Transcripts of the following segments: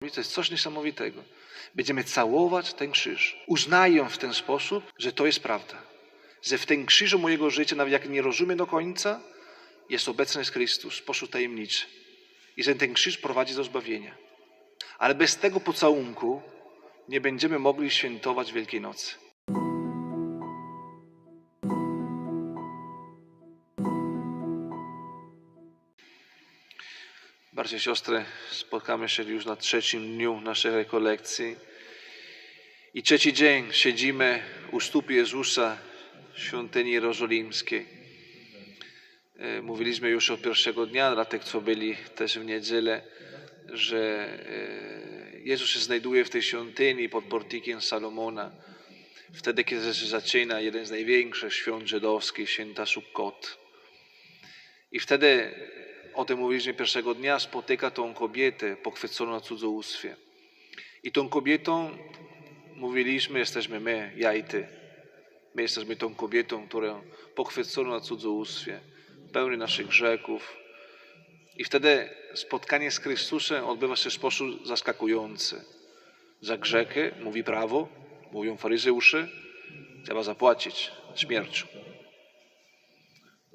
To jest coś niesamowitego. Będziemy całować ten krzyż, uznając w ten sposób, że to jest prawda. Że w tym krzyżu mojego życia, nawet jak nie rozumiem do końca, jest obecny jest Chrystus w sposób tajemniczy. I że ten krzyż prowadzi do zbawienia. Ale bez tego pocałunku nie będziemy mogli świętować Wielkiej Nocy. Bracia i siostry, spotkamy się już na trzecim dniu naszej rekolekcji. I trzeci dzień siedzimy u stóp Jezusa w świątyni jerozolimskiej. E, Mówiliśmy już od pierwszego dnia, dla tych, co byli też w niedzielę, że e, Jezus się znajduje w tej świątyni pod portikiem Salomona. Wtedy, kiedy się zaczyna jeden z największych świąt żydowskich, święta Sukkot. I wtedy, o tym mówiliśmy pierwszego dnia, spotyka tą kobietę pochwyconą na cudzołóstwie. I tą kobietą, mówiliśmy, jesteśmy my, ja i ty. My jesteśmy tą kobietą, którą pochwycono na cudzołóstwie, pełny naszych grzechów. I wtedy spotkanie z Chrystusem odbywa się w sposób zaskakujący. Za grzechy, mówi prawo, mówią faryzeusze, trzeba zapłacić śmiercią.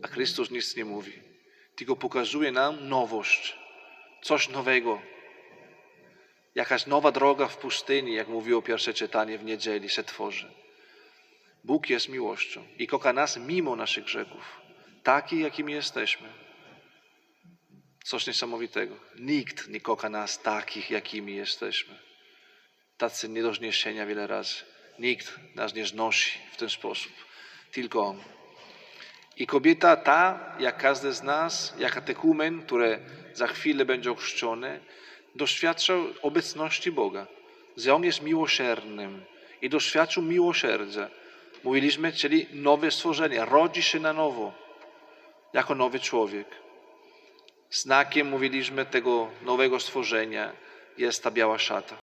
A Chrystus nic nie mówi, tylko pokazuje nam nowość, coś nowego. Jakaś nowa droga w pustyni, jak mówiło pierwsze czytanie w niedzieli, się tworzy. Bóg jest miłością i kocha nas mimo naszych grzechów, taki jakimi jesteśmy. Coś niesamowitego. Nikt nie kocha nas takich, jakimi jesteśmy. Tacy nie do zniesienia wiele razy. Nikt nas nie znosi w ten sposób. Tylko On. I kobieta ta, jak każdy z nas, jak katekumen, który za chwilę będzie ochrzczony, doświadczał obecności Boga. Że On jest miłosiernym i doświadczył miłosierdzia. Mówiliśmy, czyli nowe stworzenie, rodzi się na nowo, jako nowy człowiek. Znakiem, mówiliśmy, tego nowego stworzenia jest ta biała szata.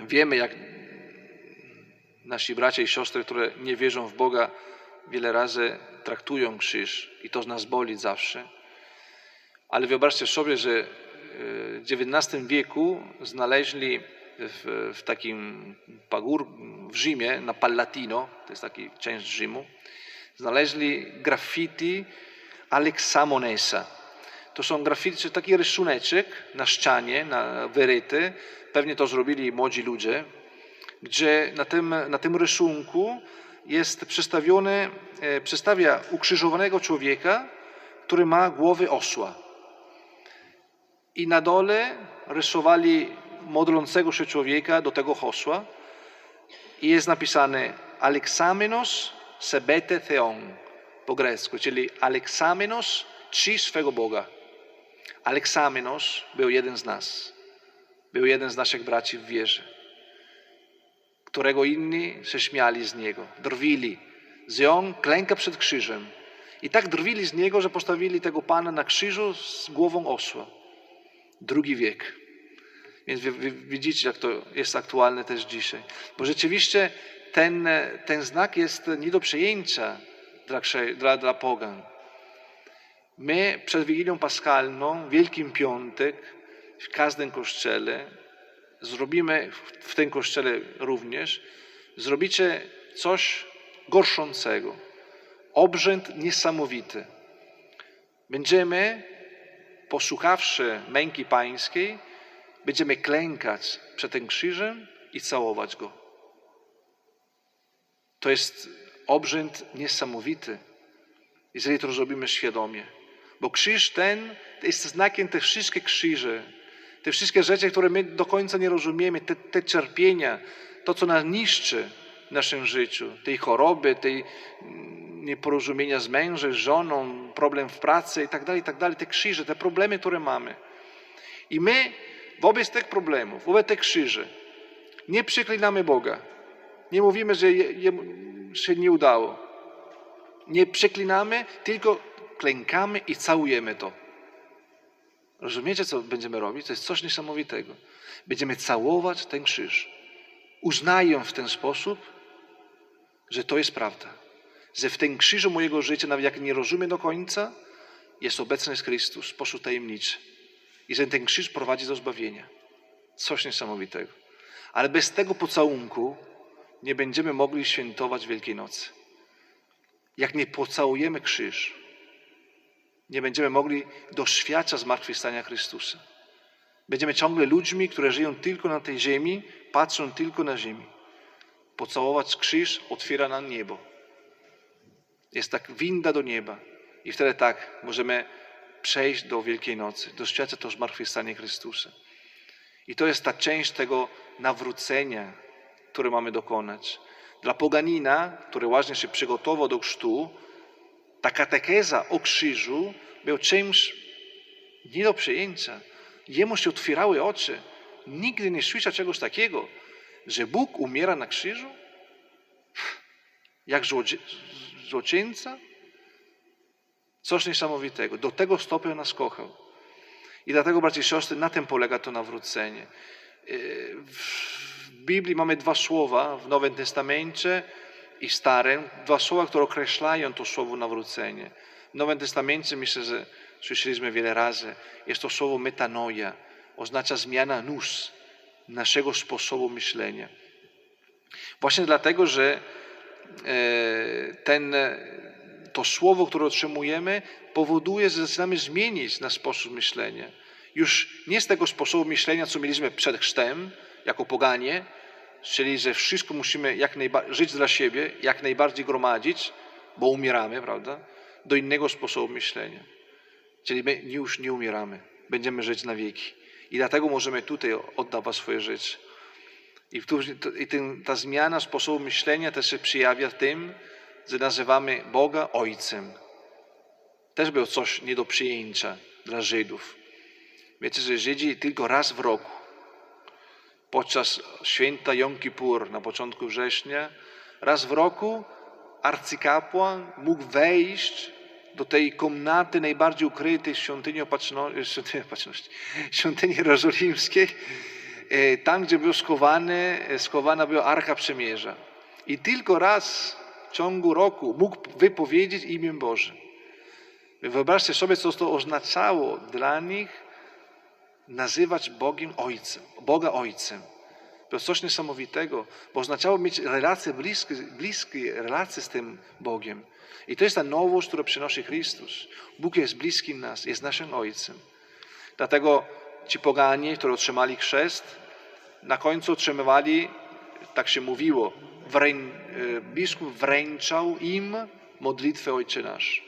Wiemy, jak nasi bracia i siostry, które nie wierzą w Boga, wiele razy traktują krzyż i to nas boli zawsze. Ale wyobraźcie sobie, że e, w XIX wieku znaleźli w, w takim pagór w Rzymie, na Palatino, to jest taki część Rzymu, znaleźli graffiti Aleksamonesa. To są graffiti, taki rysuneczek na ścianie, na wyryty. Pewnie to zrobili młodzi ludzie, gdzie na tym, na tym rysunku jest przedstawiony, e, przedstawia ukrzyżowanego człowieka, który ma głowy osła. I na dole rysowali modlącego się człowieka do tego osła i jest napisane Alexamenos sebete theon po grecku, czyli Alexamenos czci swego Boga. Alexamenos był jeden z nas. Był jeden z naszych braci w wierze, którego inni się śmiali z niego, drwili. Że on klęka przed krzyżem. I tak drwili z niego, że postawili tego Pana na krzyżu z głową osła. Drugi wiek. Więc widzicie, jak to jest aktualne też dzisiaj. Bo rzeczywiście ten, ten znak jest nie do przejęcia dla, dla, dla pogan. My przed Wigilią Paschalną, Wielkim Piątek, w każdym kościele, zrobimy, w tym kościele również, zrobicie coś gorszącego. Obrzęd niesamowity. Będziemy, posłuchawszy męki pańskiej, będziemy klękać przed tym krzyżem i całować go. To jest obrzęd niesamowity, jeżeli to zrobimy świadomie. Bo krzyż ten jest znakiem te wszystkie krzyże, te wszystkie rzeczy, które my do końca nie rozumiemy, te, te cierpienia, to, co nas niszczy w naszym życiu, tej choroby, tej mm, nieporozumienia z mężem, z żoną, problem w pracy i tak dalej, i tak dalej, te krzyże, te problemy, które mamy. I my wobec tych problemów, wobec tych krzyży, nie przeklinamy Boga. Nie mówimy, że je, je, się nie udało. Nie przeklinamy, tylko klękamy i całujemy to. Rozumiecie, co będziemy robić? To jest coś niesamowitego. Będziemy całować ten krzyż. Uznaję w ten sposób, że to jest prawda. Że w tym krzyżu mojego życia, nawet jak nie rozumiem do końca, jest obecny jest Chrystus w sposób tajemniczy. I że ten krzyż prowadzi do zbawienia. Coś niesamowitego. Ale bez tego pocałunku nie będziemy mogli świętować Wielkiej Nocy. Jak nie pocałujemy krzyż, nie będziemy mogli doświadczać zmartwychwstania Chrystusa. Będziemy ciągle ludźmi, którzy żyją tylko na tej ziemi, patrzą tylko na ziemi. Pocałować krzyż otwiera nam niebo. Jest tak winda do nieba. I wtedy tak możemy przejść do Wielkiej Nocy, doświadczać to zmartwychwstanie Chrystusa. I to jest ta część tego nawrócenia, które mamy dokonać. Dla poganina, który właśnie się przygotował do chrztu, ta katekeza o krzyżu był czymś nie do przyjęcia. Jemu się otwierały oczy. Nigdy nie słyszał czegoś takiego, że Bóg umiera na krzyżu? Jak złoczyńca? Coś niesamowitego. Do tego stopnia nas kochał. I dlatego, bracia i siostry, na tym polega to nawrócenie. W Biblii mamy dwa słowa w Nowym Testamencie i Starym, dwa słowa, które określają to słowo nawrócenie. W Nowym Testamencie myślę, że słyszeliśmy wiele razy, jest to słowo metanoia, oznacza zmiana nus naszego sposobu myślenia. Właśnie dlatego, że e, ten, to słowo, które otrzymujemy, powoduje, że zaczynamy zmienić nasz sposób myślenia. Już nie z tego sposobu myślenia, co mieliśmy przed chrztem, jako poganie, czyli że wszystko musimy jak żyć dla siebie, jak najbardziej gromadzić, bo umieramy, prawda? Do innego sposobu myślenia. Czyli my już nie umieramy, będziemy żyć na wieki. I dlatego możemy tutaj oddawać swoje życie. I, tu, i ten, ta zmiana sposobu myślenia też się przejawia tym, że nazywamy Boga Ojcem. Też było coś nie do przyjęcia dla Żydów. Wiecie, że Żydzi tylko raz w roku podczas święta Jom Kippur na początku września, raz w roku arcykapłan mógł wejść do tej komnaty najbardziej ukrytej świątyni opatrzności, świątyni, świątyni jerozolimskiej e, tam, gdzie był schowany, e, schowana była Arka Przymierza. I tylko raz w ciągu roku mógł wypowiedzieć imię Boże. Wyobraźcie sobie, co to oznaczało dla nich nazywać Bogiem Ojcem, Boga Ojcem. To jest coś niesamowitego, bo oznaczało mieć relacje bliskie, bliskie relacje z tym Bogiem. I to jest ta nowość, którą przynosi Chrystus. Bóg jest bliski nas, jest naszym Ojcem. Dlatego ci poganie, którzy otrzymali chrzest, na końcu otrzymywali, tak się mówiło, wrę, biskup wręczał im modlitwę Ojcze Nasz.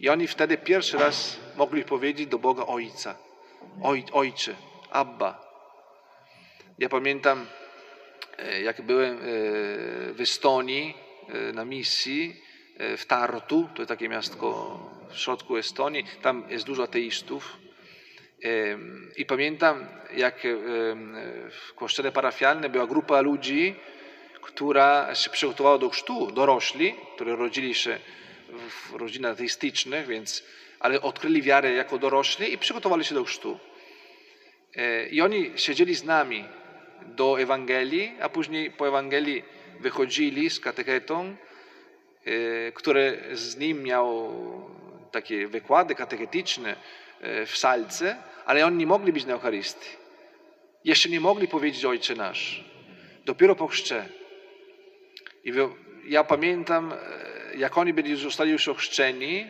I oni wtedy pierwszy raz mogli powiedzieć do Boga Ojca. Oj, ojcze, Abba. Ja pamiętam, e, jak byłem e, w Estonii e, na misji w Tartu, to jest takie miastko w środku Estonii, tam jest dużo ateistów. I pamiętam, jak w kościele parafialnym była grupa ludzi, która się przygotowała do chrztu, dorośli, którzy rodzili się w rodzinach ateistycznych, więc, ale odkryli wiarę jako dorośli i przygotowali się do chrztu. I oni siedzieli z nami do Ewangelii, a później po Ewangelii wychodzili z katechetą, który z nim miał takie wykłady katechetyczne w salce, ale oni nie mogli być na Eucharystii. Jeszcze nie mogli powiedzieć Ojcze Nasz. Dopiero po chrzcie. I ja pamiętam, jak oni byli, zostali już ochrzczeni,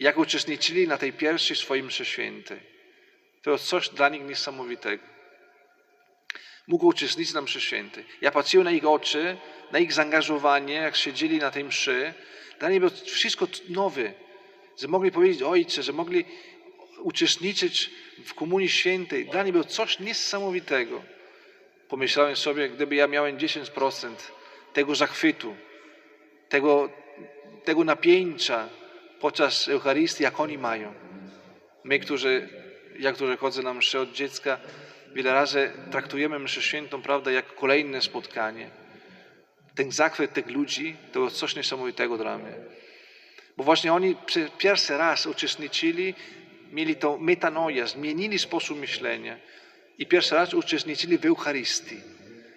jak uczestniczyli na tej pierwszej swoim mszy świętej. To jest coś dla nich niesamowitego. Mógł uczestniczyć na mszy świętej. Ja patrzyłem na ich oczy, na ich zaangażowanie, jak siedzieli na tej mszy. Dla nich było wszystko nowe. Że mogli powiedzieć Ojcze, że mogli uczestniczyć w Komunii Świętej. Dla nich było coś niesamowitego. Pomyślałem sobie, gdyby ja miałem 10% tego zachwytu, tego, tego napięcia podczas Eucharystii, jak oni mają. My, którzy, ja, którzy chodzę na mszę od dziecka, wiele razy traktujemy mszę świętą, prawda, jak kolejne spotkanie. Ten zachwyt tych ludzi to coś niesamowitego dla mnie. Bo właśnie oni pierwszy raz uczestniczyli, mieli tą metanoję, zmienili sposób myślenia i pierwszy raz uczestniczyli w Eucharystii.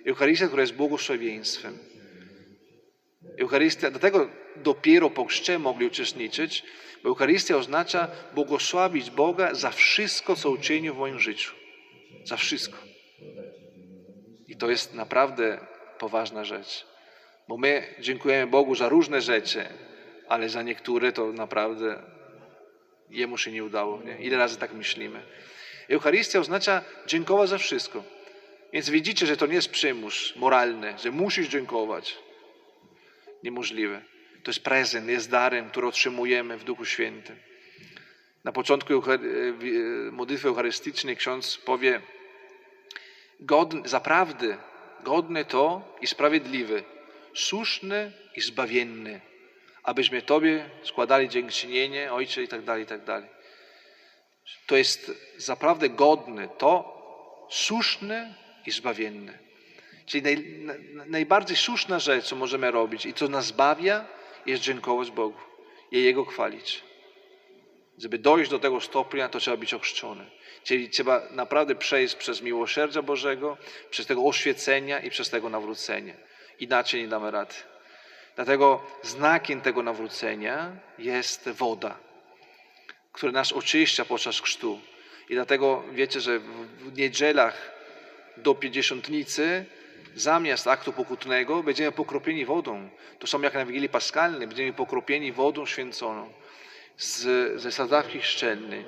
Eucharystia, która jest błogosławieństwem. Eucharystia, dlatego dopiero po chrzcie mogli uczestniczyć, bo Eucharystia oznacza błogosławić Boga za wszystko, co uczynił w moim życiu. Za wszystko. I to jest naprawdę poważna rzecz. Bo my dziękujemy Bogu za różne rzeczy, ale za niektóre to naprawdę Jemu się nie udało. Nie? Ile razy tak myślimy? Eucharystia oznacza dziękować za wszystko. Więc widzicie, że to nie jest przymus moralny, że musisz dziękować. Niemożliwe. To jest prezent, jest darem, który otrzymujemy w Duchu Świętym. Na początku modlitwy eucharystycznej ksiądz powie godny, zaprawdę godny to i sprawiedliwy, słuszny i zbawienny, abyśmy Tobie składali dziękczynienie, Ojcze i tak dalej, i tak dalej. To jest zaprawdę godny to, słuszny i zbawienny. Czyli naj, najbardziej słuszna rzecz, co możemy robić i co nas zbawia, jest dziękować Bogu i Jego chwalić. Żeby dojść do tego stopnia, to trzeba być ochrzczony. Czyli trzeba naprawdę przejść przez miłosierdzia Bożego, przez tego oświecenia i przez tego nawrócenia. Inaczej nie damy rady. Dlatego znakiem tego nawrócenia jest woda, która nas oczyszcza podczas chrztu. I dlatego wiecie, że w niedzielach do pięćdziesiątnicy zamiast aktu pokutnego będziemy pokropieni wodą. To samo jak na Wigilii Paskalnej, będziemy pokropieni wodą święconą z, ze sadzawki chrzczelnej.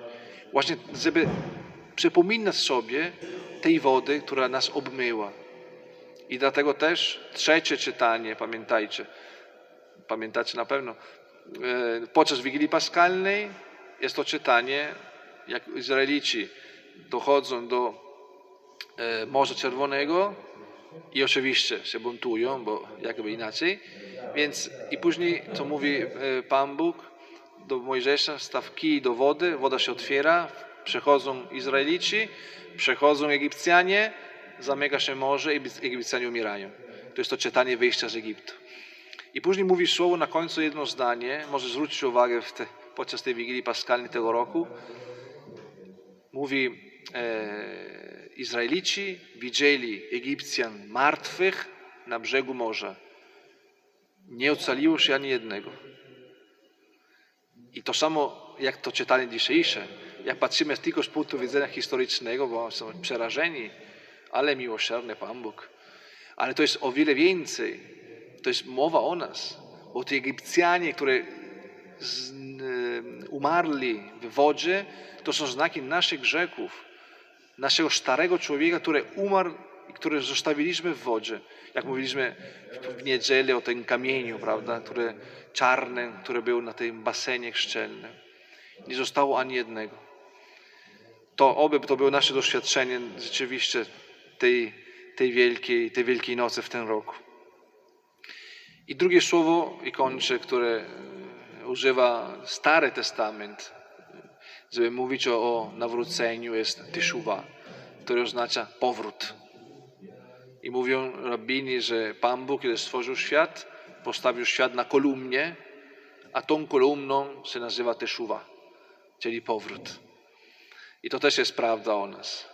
Właśnie, żeby przypominać sobie tej wody, która nas obmyła. I dlatego też trzecie czytanie, pamiętajcie, pamiętacie na pewno, e, podczas Wigilii Paskalnej jest to czytanie, jak Izraelici dochodzą do e, Morza Czerwonego i oczywiście się buntują, bo jakby inaczej. Więc i później, co mówi e, Pan Bóg do Mojżesza, staw kij do wody, woda się otwiera, przechodzą Izraelici, przechodzą Egipcjanie, zamyka się morze i Egipcjanie umierają. To jest to czytanie wyjścia z Egiptu. I później mówi słowo na końcu jedno zdanie, może zwrócić uwagę te, podczas tej Wigilii Paskalnej tego roku. Mówi, e, Izraelici widzieli Egipcjan martwych na brzegu morza. Nie ocaliło się ani jednego. I to samo, jak to czytanie dzisiejsze, jak patrzymy tylko z punktu widzenia historycznego, bo są przerażeni, ale miłosierny Pan Bóg. Ale to jest o wiele więcej. To jest mowa o nas. Bo ci Egipcjanie, które y, umarli w wodzie, to są znaki naszych grzechów, naszego starego człowieka, który umarł i który zostawiliśmy w wodzie. Jak mówiliśmy w- niedzielę o tym kamieniu, prawda, który czarny, który był na tym basenie chrzczelnym. Nie zostało ani jednego. To oby to było nasze doświadczenie rzeczywiście tej, tej, wielkiej, tej wielkiej nocy w tym roku. I drugie słowo, i kończę, które używa Stary Testament, żeby mówić o, o nawróceniu, jest teshuva, które oznacza powrót. I mówią rabini, że Pan Bóg, kiedy stworzył świat, postawił świat na kolumnie, a tą kolumną się nazywa teshuva, czyli powrót. I to też jest prawda o nas.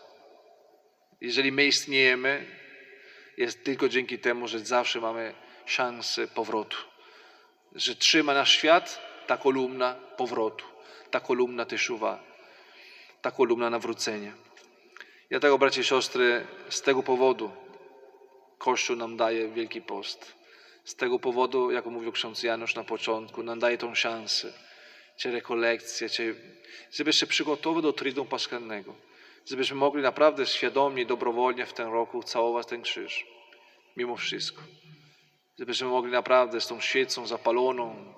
Jeżeli my istniejemy, jest tylko dzięki temu, że zawsze mamy szansę powrotu. Że trzyma nasz świat ta kolumna powrotu, ta kolumna teszuwa, ta kolumna nawrócenia. Dlatego, bracia i siostry, z tego powodu Kościół nam daje Wielki Post. Z tego powodu, jak mówił ksiądz Janusz na początku, nam daje tą szansę, czy rekolekcję, czy, żeby się przygotować do Tridu Paschalnego. Żebyśmy mogli naprawdę świadomie, dobrowolnie w tym roku całować ten krzyż. Mimo wszystko. Żebyśmy mogli naprawdę z tą świecą zapaloną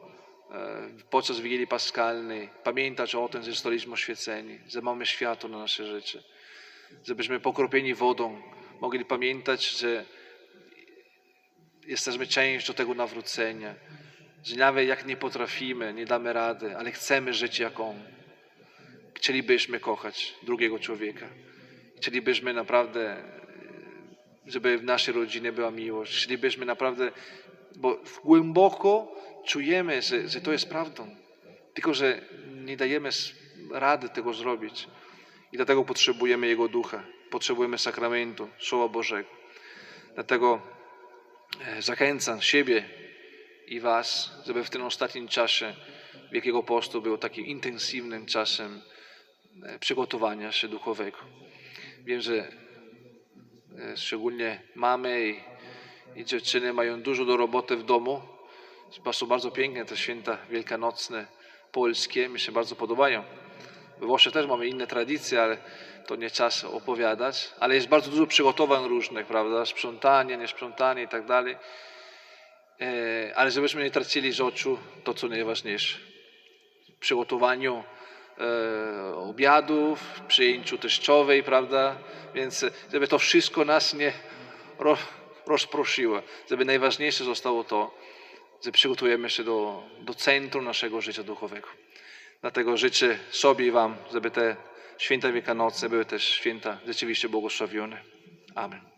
podczas Wigilii Paschalnej pamiętać o tym, że zostaliśmy oświeceni, że mamy światło na nasze życie. Żebyśmy pokropieni wodą mogli pamiętać, że jesteśmy częścią tego nawrócenia. Że nawet jak nie potrafimy, nie damy rady, ale chcemy żyć jak On. Chcielibyśmy kochać drugiego człowieka. Chcielibyśmy naprawdę żeby w naszej rodzinie była miłość. Chcielibyśmy naprawdę, bo głęboko czujemy, że, że to jest prawdą, tylko że nie dajemy rady tego zrobić. I dlatego potrzebujemy Jego Ducha, potrzebujemy sakramentu, Słowa Bożego. Dlatego e, zachęcam siebie i Was, żeby w tym ostatnim czasie Wielkiego Postu był takim intensywnym czasem e, przygotowania się duchowego. Wiem, że e, szczególnie mamy i, i dziewczyny mają dużo do roboty w domu. Są bardzo piękne te święta wielkanocne polskie, mi się bardzo podobają. We Włoszech też mamy inne tradycje, ale to nie czas opowiadać. Ale jest bardzo dużo przygotowań różnych, prawda? Sprzątanie, niesprzątanie i tak dalej. E, Ale żebyśmy nie tracili z oczu to, co najważniejsze. W przygotowaniu e, obiadów, przyjęciu teściowej, prawda? Więc żeby to wszystko nas nie ro, rozproszyło. Żeby najważniejsze zostało to, że przygotujemy się do, do centrum naszego życia duchowego. Dlatego życzę sobie i Wam, żeby te święta Wielkanoce były też święta rzeczywiście błogosławione. Amen.